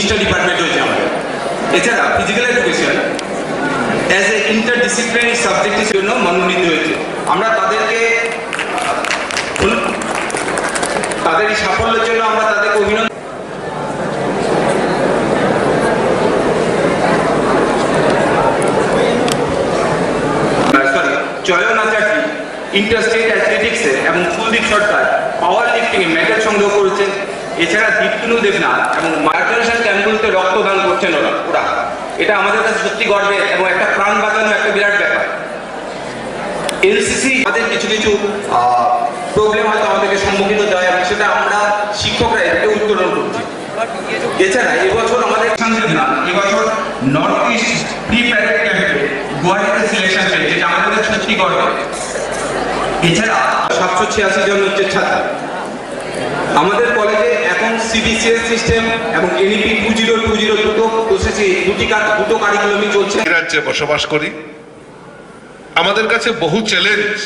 তিরিশটা ডিপার্টমেন্ট হয়েছে আমাদের। এছাড়া physical education as a interdisciplinary সাবজেক্টের জন্য মনোনীত হয়েছে। আমরা তাদেরকে তাদের এই সাফল্যের জন্য আমরা তাদেরকে অভিনন্দন চয়ন আচার্য ইন্টারস্টেট অ্যাথলেটিক্সে এবং কুলদীপ সরকার এছাড়া দীপ্তনু দেবনাথ এবং মার্গনেশন ক্যাম্পগুলোতে রক্তদান করছেন ওরা ওরা। এটা আমাদের কাছে সত্যি গর্বে এবং একটা প্রাণ বাঁচানো একটা বিরাট ব্যাপার। এনসিসি আমাদের কিছু কিছু প্রবলেম হয়তো আমাদেরকে সম্মুখীন হতে হয় এবং সেটা আমরা শিক্ষকরা এটাকে উত্তোলন করছি। এছাড়া এবছর আমাদের এবছর নর্থ ইস্ট প্রি প্যারেড ক্যাম্পে গুয়াহাটিতে সিলেকশন পেয়েছে, যেটা আমাদের সত্যি গর্ব। এছাড়া সাতশো ছিয়াশি জন হচ্ছে ছাত্র। আমাদের কলেজে এখন সিবিসিএস সিস্টেম এবং NEP two zero two zero দুটো প্রসেসে দুটি দুটো কারিকুলামই চলছে। রাজ্যে বসবাস করি। আমাদের কাছে বহু চ্যালেঞ্জ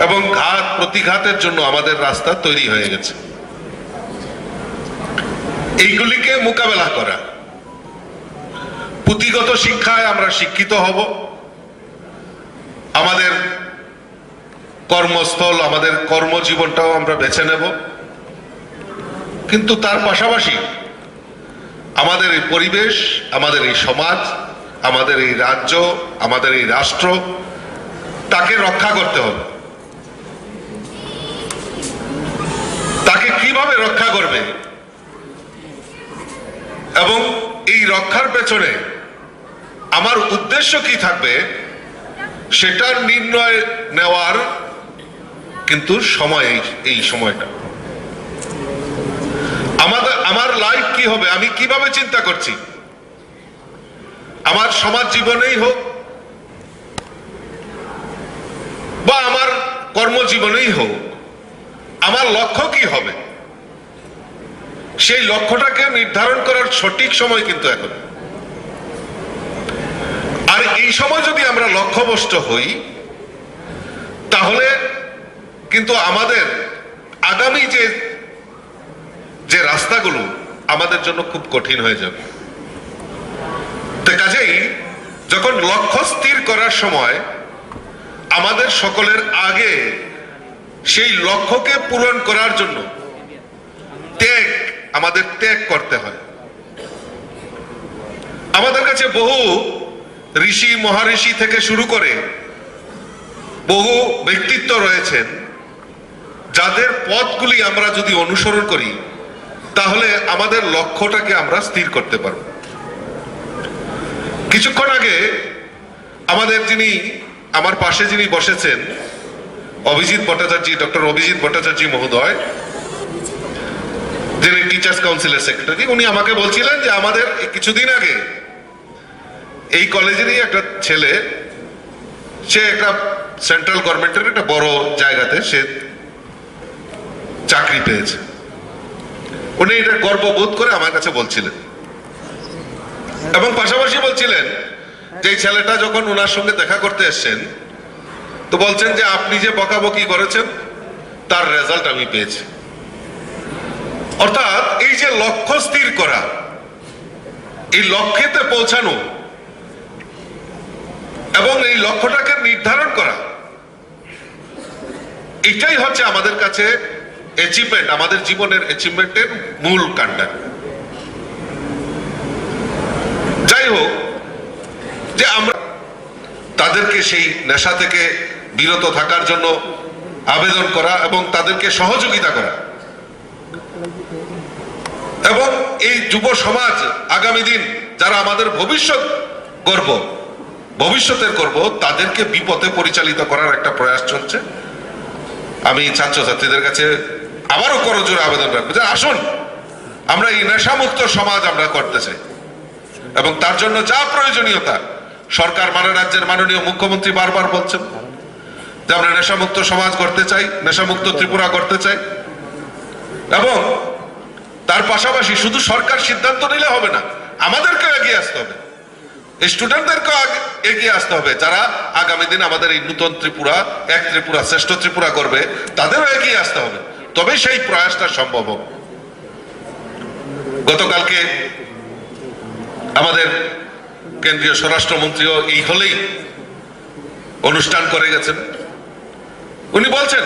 এবং ঘাত প্রতিঘাতের জন্য আমাদের রাস্তা তৈরি হয়ে গেছে। এইগুলিকে মোকাবেলা করা। পুঁথিগত শিক্ষায় আমরা শিক্ষিত হব। আমাদের কর্মস্থল, আমাদের কর্মজীবনটাও আমরা বেছে নেব। কিন্তু তার পাশাপাশি আমাদের এই পরিবেশ, আমাদের এই সমাজ, আমাদের এই রাজ্য, আমাদের এই রাষ্ট্র, তাকে রক্ষা করতে হবে। তাকে কীভাবে রক্ষা করবে? এবং এই রক্ষার পেছনে আমার উদ্দেশ্য কি থাকবে, সেটার নির্ণয় নেওয়ার কিন্তু সময় এই- এই সময়টা। আমাদের আমার লাইফ কি হবে? আমি কীভাবে চিন্তা করছি? আমার সমাজ জীবনেই হোক বা আমার কর্মজীবনেই হোক, আমার লক্ষ্য কি হবে? সেই লক্ষ্যটাকে নির্ধারণ করার সঠিক সময় কিন্তু এখন। আর এই সময় যদি আমরা লক্ষ্যবষ্ট হই, তাহলে কিন্তু আমাদের আগামী যে যে রাস্তাগুলো আমাদের জন্য খুব কঠিন হয়ে যাবে। তো কাজেই যখন লক্ষ্য স্থির করার সময় আমাদের সকলের আগে সেই লক্ষ্যকে পূরণ করার জন্য ত্যাগ, আমাদের ত্যাগ করতে হয়। আমাদের কাছে বহু ঋষি মহারিষি থেকে শুরু করে বহু ব্যক্তিত্ব রয়েছেন। যাদের পথগুলি আমরা যদি অনুসরণ করি, তাহলে আমাদের লক্ষ্যটাকে আমরা স্থির করতে পারব। কিছুক্ষণ আগে আমাদের যিনি, আমার পাশে যিনি বসেছেন, অভিজিৎ ভট্টাচার্য, ডক্টর অভিজিৎ ভট্টাচার্য মহোদয়, যিনি টিচার্স কাউন্সিলের সেক্রেটারি উনি আমাকে বলছিলেন যে আমাদের কিছুদিন আগে এই কলেজেরই একটা ছেলে, সে একটা সেন্ট্রাল গভর্নমেন্টের একটা বড় জায়গাতে, সে চাকরি পেয়েছে। উনি এটা গর্ববোধ করে আমার কাছে বলছিলেন। এবং পাশাপাশি বলছিলেন যে ছেলেটা যখন ওনার সঙ্গে দেখা করতে এসছেন, তো বলছেন যে আপনি যে বকাবকি করেছেন, তার রেজাল্ট আমি পেয়েছি। অর্থাৎ এই যে লক্ষ্য স্থির করা, এই লক্ষ্যেতে পৌঁছানো এবং এই লক্ষ্যটাকে নির্ধারণ করা, এটাই হচ্ছে আমাদের কাছে অ্যাচিভমেন্ট আমাদের জীবনের অ্যাচিভমেন্টের মূল কাণ্ডা যাই হোক যে আমরা তাদেরকে সেই নেশা থেকে বিরত থাকার জন্য আবেদন করা এবং তাদেরকে সহযোগিতা করা এবং এই যুব সমাজ আগামী দিন যারা আমাদের ভবিষ্যৎ গর্ব, ভবিষ্যতের গর্ব, তাদেরকে বিপথে পরিচালিত করার একটা প্রয়াস চলছে। আমি ছাত্রছাত্রীদের কাছে আবারও করজোর আবেদন রাখব। যে আসুন। আমরা এই নেশামুক্ত সমাজ আমরা করতে চাই। এবং তার জন্য যা প্রয়োজনীয়তা, সরকার মানে রাজ্যের মাননীয় মুখ্যমন্ত্রী বারবার বলছেন যে আমরা নেশামুক্ত সমাজ করতে চাই, নেশামুক্ত ত্রিপুরা করতে চাই। এবং তার পাশাপাশি শুধু সরকার সিদ্ধান্ত নিলে হবে না আমাদেরকে এগিয়ে আসতে হবে। স্টুডেন্টদেরকে এগিয়ে আসতে হবে। যারা আগামী দিন আমাদের এই নূতন ত্রিপুরা, এক ত্রিপুরা, শ্রেষ্ঠ ত্রিপুরা করবে, তাদেরও এগিয়ে আসতে হবে। তবে সেই প্রয়াসটা সম্ভব গতকালকে আমাদের কেন্দ্রীয় স্বরাষ্ট্রমন্ত্রীও এই হলেই অনুষ্ঠান করে গেছেন। উনি বলছেন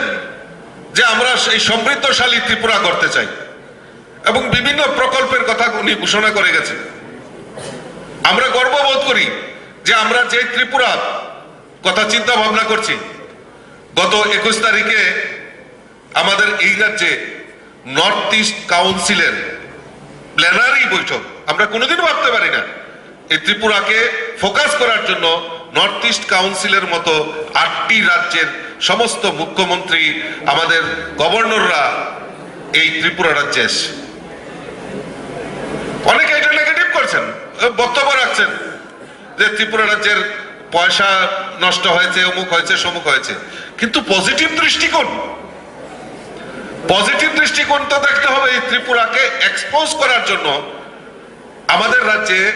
যে আমরা এই সমৃদ্ধশালী ত্রিপুরা করতে চাই এবং বিভিন্ন প্রকল্পের কথা উনি ঘোষণা করে গেছেন। আমরা গর্ববোধ করি যে আমরা যে ত্রিপুরা কথা চিন্তা ভাবনা করছি, গত একুশ তারিখে আমাদের এই রাজ্যে নর্থ ইস্ট কাউন্সিলের প্ল্যানারি বৈঠক, আমরা কোনোদিনও ভাবতে পারি না। এই ত্রিপুরাকে ফোকাস করার জন্য নর্থ ইস্ট কাউন্সিলের মতো আটটি রাজ্যের সমস্ত মুখ্যমন্ত্রী, আমাদের গভর্নররা এই ত্রিপুরা রাজ্যে এসে। অনেকে এটা নেগেটিভ করছেন বক্তব্য রাখছেন যে ত্রিপুরা রাজ্যের পয়সা নষ্ট হয়েছে, অমুক হয়েছে, সমুক হয়েছে। কিন্তু পজিটিভ দৃষ্টিকোণ পজিটিভ দৃষ্টিকোণটা দেখতে হবে এই ত্রিপুরাকে এক্সপোজ করার জন্য। আমাদের রাজ্যে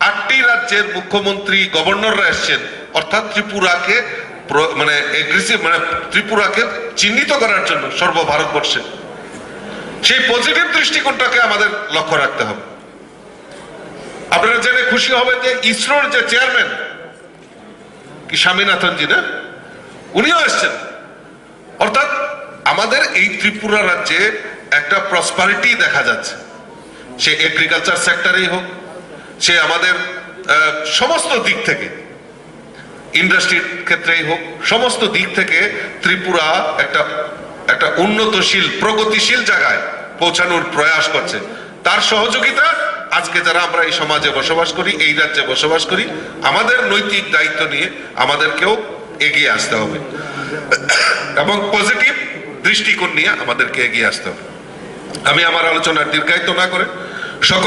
আটটি রাজ্যের মুখ্যমন্ত্রী, গভর্নররা এসছেন। অর্থাৎ ত্রিপুরাকে প্র- মানে এগ্রেসিভ মানে ত্রিপুরাকে চিহ্নিত করার জন্য সর্বভারতবর্ষে। সেই পজিটিভ দৃষ্টিকোণটাকে আমাদের লক্ষ্য রাখতে হবে। আপনারা জেনে খুশি হবেন যে ইসরোর যে চেয়ারম্যান কি স্বামীনাথনজি না? উনিও এসছেন। অর্থাৎ আমাদের এই ত্রিপুরা রাজ্যে একটা প্রসপারিটি দেখা যাচ্ছে। সে এগ্রিকালচার সেক্টরেই হোক, সে আমাদের সমস্ত দিক থেকে ইন্ডাস্ট্রির ক্ষেত্রেই হোক, সমস্ত দিক থেকে ত্রিপুরা একটা একটা উন্নতশীল, প্রগতিশীল জায়গায় পৌঁছানোর প্রয়াস করছে। তার সহযোগিতা আজকে যারা আমরা এই সমাজে বসবাস করি, এই রাজ্যে বসবাস করি, আমাদের নৈতিক দায়িত্ব নিয়ে আমাদেরকেও এগিয়ে আসতে হবে। এবং পজিটিভ দৃষ্টিকোণ নিয়ে আমাদেরকে এগিয়ে আসতে হবে। আমি আমার আলোচনার দীর্ঘায়িত না করে সকল